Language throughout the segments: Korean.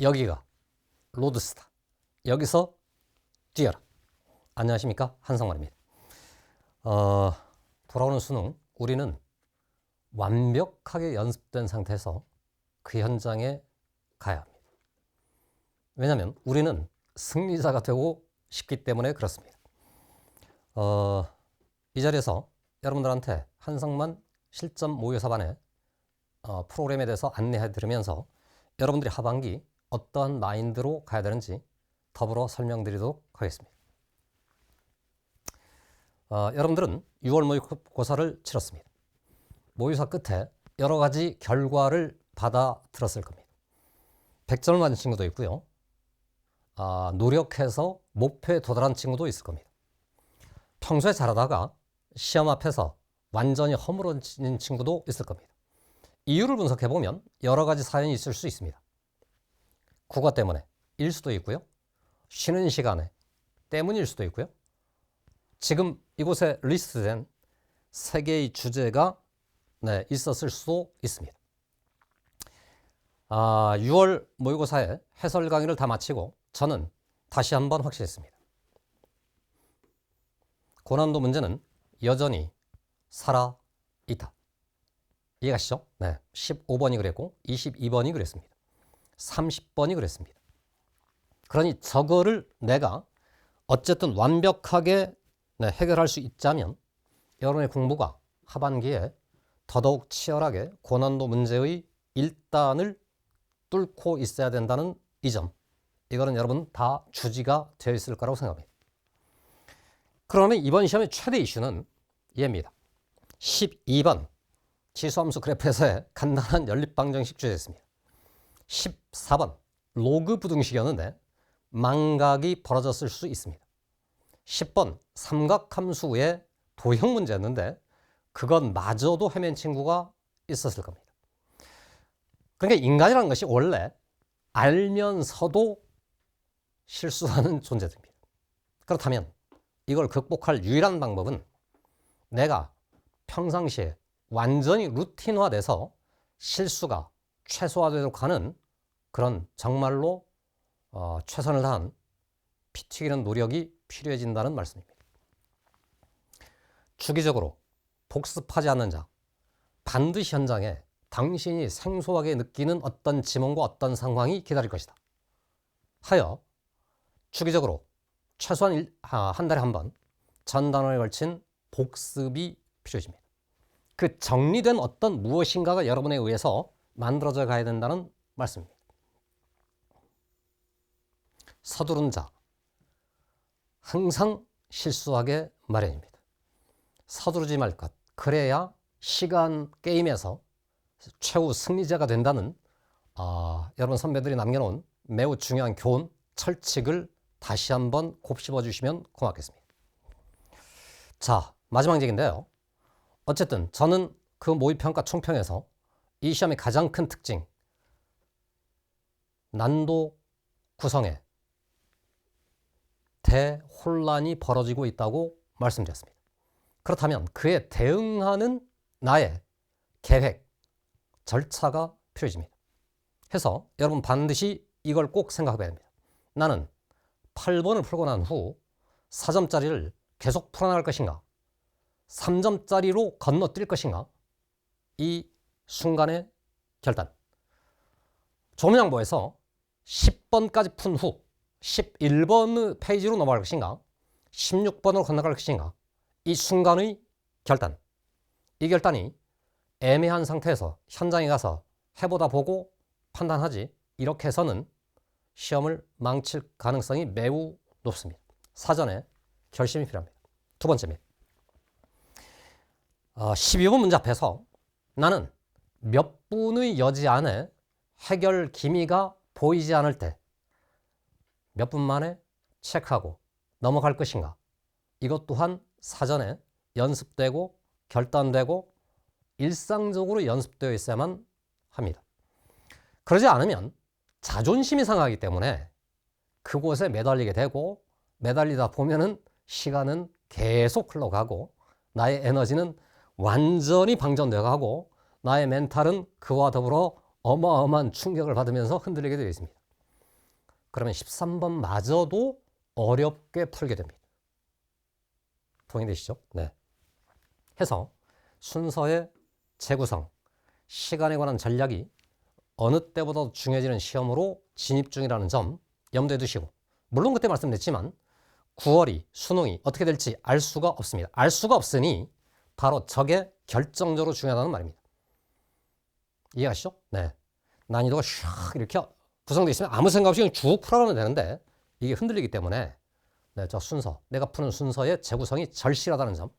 여기가 로드스타. 여기서 뛰어라. 안녕하십니까? 한성만입니다. 어, 돌아오는 수능, 우리는 완벽하게 연습된 상태에서 그 현장에 가야 합니다. 왜냐하면 우리는 승리자가 되고 싶기 때문에 그렇습니다. 어, 이 자리에서 여러분들한테 한성만 실전 모의사반의 어, 프로그램에 대해서 안내해 드리면서 여러분들이 하반기 어떠한 마인드로 가야 되는지 더불어 설명드리도록 하겠습니다. 어, 여러분들은 6월 모의고사를 치렀습니다. 모의사 끝에 여러 가지 결과를 받아 들었을 겁니다. 100점을 맞은 친구도 있고요. 아, 노력해서 목표에 도달한 친구도 있을 겁니다. 평소에 잘하다가 시험 앞에서 완전히 허물어진 친구도 있을 겁니다. 이유를 분석해 보면 여러 가지 사연이 있을 수 있습니다. 국어 때문에 일 수도 있고요. 쉬는 시간에 때문일 수도 있고요. 지금 이곳에 리스트된 세 개의 주제가 네, 있었을 수도 있습니다. 아, 6월 모의고사의 해설 강의를 다 마치고 저는 다시 한번 확실했습니다. 고난도 문제는 여전히 살아 있다. 이해가시죠? 네. 15번이 그랬고 22번이 그랬습니다. 30번이 그랬습니다. 그러니 저거를 내가 어쨌든 완벽하게 네, 해결할 수 있자면 여러분의 공부가 하반기에 더더욱 치열하게 고난도 문제의 일단을 뚫고 있어야 된다는 이 점. 이거는 여러분 다 주지가 되어 있을 거라고 생각합니다. 그러면 이번 시험의 최대 이슈는 얘입니다. 12번 지수함수 그래프에서의 간단한 연립방정식 주제였습니다. 14번 로그 부등식이었는데 망각이 벌어졌을 수 있습니다. 10번 삼각함수의 도형 문제였는데 그건 마저도 헤맨 친구가 있었을 겁니다. 그러니까 인간이라는 것이 원래 알면서도 실수하는 존재들입니다. 그렇다면 이걸 극복할 유일한 방법은 내가 평상시에 완전히 루틴화돼서 실수가 최소화되도록 하는 그런 정말로 어, 최선을 다한 피 튀기는 노력이 필요해진다는 말씀입니다. 주기적으로 복습하지 않는 자, 반드시 현장에 당신이 생소하게 느끼는 어떤 지문과 어떤 상황이 기다릴 것이다. 하여 주기적으로 최소한 일, 아, 한 달에 한 번 전 단원에 걸친 복습이 필요해집니다. 그 정리된 어떤 무엇인가가 여러분에 의해서 만들어져 가야 된다는 말씀입니다. 서두른 자 항상 실수하게 마련입니다. 서두르지 말 것. 그래야 시간 게임에서 최후 승리자가 된다는 아, 여러분 선배들이 남겨놓은 매우 중요한 교훈, 철칙을 다시 한번 곱씹어 주시면 고맙겠습니다. 자, 마지막 얘기인데요. 어쨌든 저는 그 모의평가 총평에서 이 시험의 가장 큰 특징, 난도 구성에 대혼란이 벌어지고 있다고 말씀드렸습니다. 그렇다면 그에 대응하는 나의 계획, 절차가 필요해집니다. 해서 여러분 반드시 이걸 꼭 생각해야 됩니다. 나는 8번을 풀고 난 후 4점짜리를 계속 풀어나갈 것인가? 3점짜리로 건너뛸 것인가? 이 순간의 결단. 조문양보에서 10번까지 푼 후 11번 페이지로 넘어갈 것인가? 16번으로 건너갈 것인가? 이 순간의 결단. 이 결단이 애매한 상태에서 현장에 가서 해보다 보고 판단하지 이렇게 해서는 시험을 망칠 가능성이 매우 높습니다. 사전에 결심이 필요합니다. 두 번째입니다. 어, 12번 문제 앞에서 나는 몇 분의 여지 안에 해결 기미가 보이지 않을 때 몇 분 만에 체크하고 넘어갈 것인가? 이것 또한 사전에 연습되고 결단되고 일상적으로 연습되어 있어야만 합니다. 그러지 않으면 자존심이 상하기 때문에 그곳에 매달리게 되고 매달리다 보면은 시간은 계속 흘러가고 나의 에너지는 완전히 방전되어 가고 나의 멘탈은 그와 더불어 어마어마한 충격을 받으면서 흔들리게 되어 있습니다. 그러면 13번 마저도 어렵게 풀게 됩니다. 동의되시죠? 네. 해서 순서의 재구성, 시간에 관한 전략이 어느 때보다 중요해지는 시험으로 진입 중이라는 점 염두에 두시고 물론 그때 말씀드렸지만 9월이 수능이 어떻게 될지 알 수가 없습니다. 알 수가 없으니 바로 저게 결정적으로 중요하다는 말입니다. 이해하시죠? 네. 난이도가 샥 이렇게 구성되어 있으면 아무 생각 없이 그냥 쭉 풀어가면 되는데 이게 흔들리기 때문에 네, 저 순서, 내가 푸는 순서의 재구성이 절실하다는 점.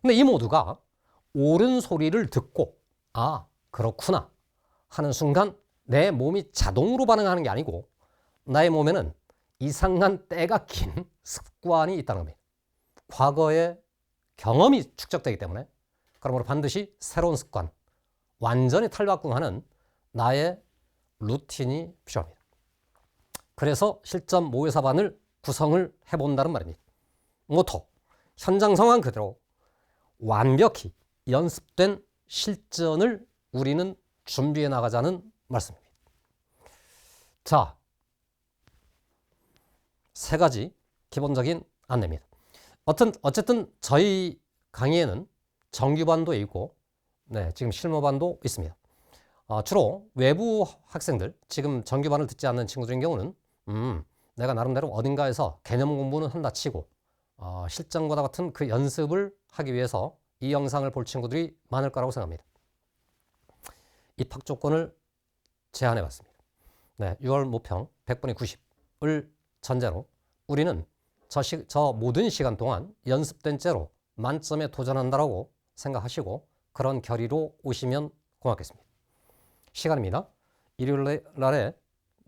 근데 이 모두가 옳은 소리를 듣고 아 그렇구나 하는 순간 내 몸이 자동으로 반응하는 게 아니고 나의 몸에는 이상한 때가 긴 습관이 있다는 겁니다. 과거의 경험이 축적되기 때문에 그러므로 반드시 새로운 습관, 완전히 탈바꿈하는 나의 루틴이 필요합니다. 그래서 실전 모의사반을 구성을 해본다는 말입니다. 모토, 현장 상황 그대로 완벽히 연습된 실전을 우리는 준비해 나가자는 말씀입니다. 자, 세 가지 기본적인 안내입니다. 어떤, 어쨌든 저희 강의에는 정규반도 있고, 네, 지금 실무반도 있습니다. 어, 주로 외부 학생들, 지금 정규반을 듣지 않는 친구들인 경우는, 음, 내가 나름대로 어딘가에서 개념 공부는 한다 치고, 어, 실전과 같은 그 연습을 하기 위해서 이 영상을 볼 친구들이 많을 거라고 생각합니다. 입학 조건을 제안해 봤습니다. 네, 6월 모평 100분의 90을 전제로 우리는 저, 시, 저 모든 시간 동안 연습된 채로 만점에 도전한다라고 생각하시고 그런 결의로 오시면 고맙겠습니다. 시간입니다. 일요일 날에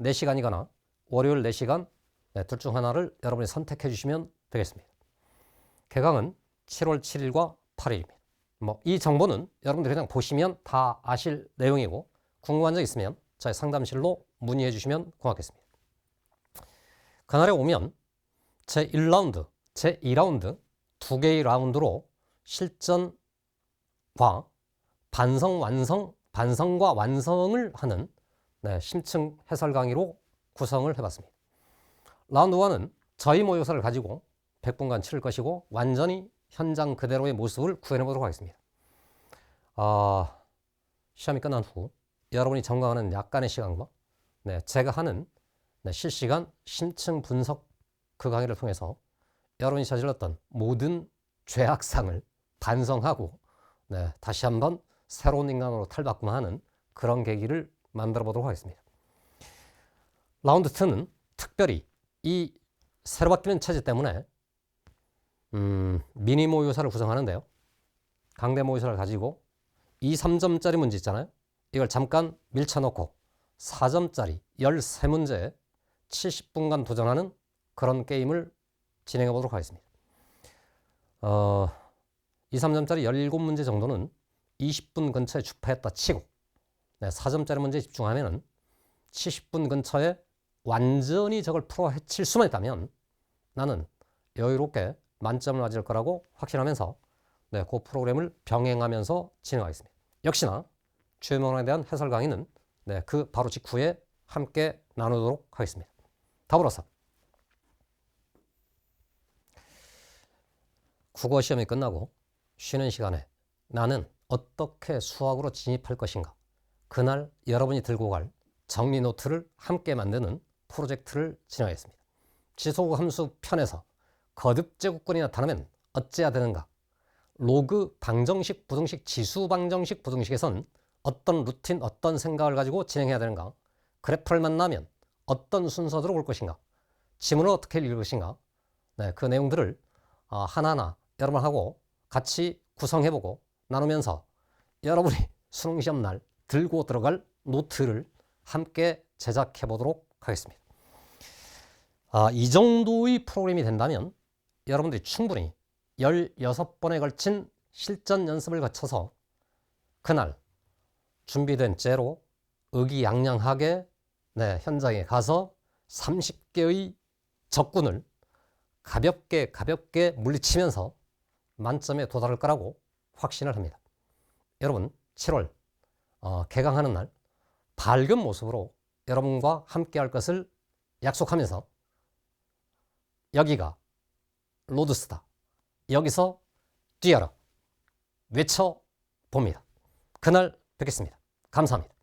4시간이거나 월요일 4시간 네, 둘중 하나를 여러분이 선택해 주시면 되겠습니다. 개강은 7월 7일과 8일입니다. 뭐 이 정보는 여러분들이 그냥 보시면 다 아실 내용이고 궁금한 점 있으면 저희 상담실로 문의해 주시면 고맙겠습니다. 그날에 오면 제 1라운드, 제 2라운드 두 개의 라운드로 실전과 반성 완성, 반성과 완성을 하는 네, 심층 해설 강의로 구성을 해봤습니다. 라운드 1은 저희 모의고사를 가지고 100분간 치를 것이고 완전히 현장 그대로의 모습을 구현해 보도록 하겠습니다. 어, 시험이 끝난 후 여러분이 점검하는 약간의 시간과 네, 제가 하는 네, 실시간 심층 분석 그 강의를 통해서 여러분이 저질렀던 모든 죄악상을 반성하고 네, 다시 한번 새로운 인간으로 탈바꿈하는 그런 계기를 만들어 보도록 하겠습니다. 라운드 2는 특별히 이 새로 바뀌는 체제 때문에 음, 미니 모의고사를 구성하는데요. 강대 모의고사를 가지고 2, 3점짜리 문제 있잖아요. 이걸 잠깐 밀쳐놓고 4점짜리 13문제에 70분간 도전하는 그런 게임을 진행해 보도록 하겠습니다. 어, 2, 3점짜리 17문제 정도는 20분 근처에 주파했다 치고 네, 4점짜리 문제에 집중하면 70분 근처에 완전히 저걸 풀어 헤칠 수만 있다면 나는 여유롭게 만점을 맞을 거라고 확신하면서 네, 그 프로그램을 병행하면서 진행하겠습니다. 역시나 최명원에 대한 해설 강의는 네, 그 바로 직후에 함께 나누도록 하겠습니다. 더불어서 국어 시험이 끝나고 쉬는 시간에 나는 어떻게 수학으로 진입할 것인가? 그날 여러분이 들고 갈 정리 노트를 함께 만드는 프로젝트를 진행하겠습니다. 지소함수 편에서 거듭 제곱근이 나타나면 어찌해야 되는가? 로그 방정식, 부등식, 지수 방정식, 부등식에선 어떤 루틴, 어떤 생각을 가지고 진행해야 되는가? 그래프를 만나면 어떤 순서대로 올 것인가? 지문을 어떻게 읽을 것인가? 네, 그 내용들을 어, 하나하나 여러분하고 같이 구성해보고 나누면서 여러분이 수능 시험 날 들고 들어갈 노트를 함께 제작해 보도록 하겠습니다. 아, 이 정도의 프로그램이 된다면 여러분들이 충분히 16번에 걸친 실전 연습을 거쳐서 그날 준비된 째로 의기양양하게 네, 현장에 가서 30개의 적군을 가볍게 가볍게 물리치면서 만점에 도달할 거라고 확신을 합니다. 여러분 7월 어, 개강하는 날 밝은 모습으로 여러분과 함께 할 것을 약속하면서 여기가 로드스타 여기서 뛰어라 외쳐 봅니다. 그날 뵙겠습니다. 감사합니다.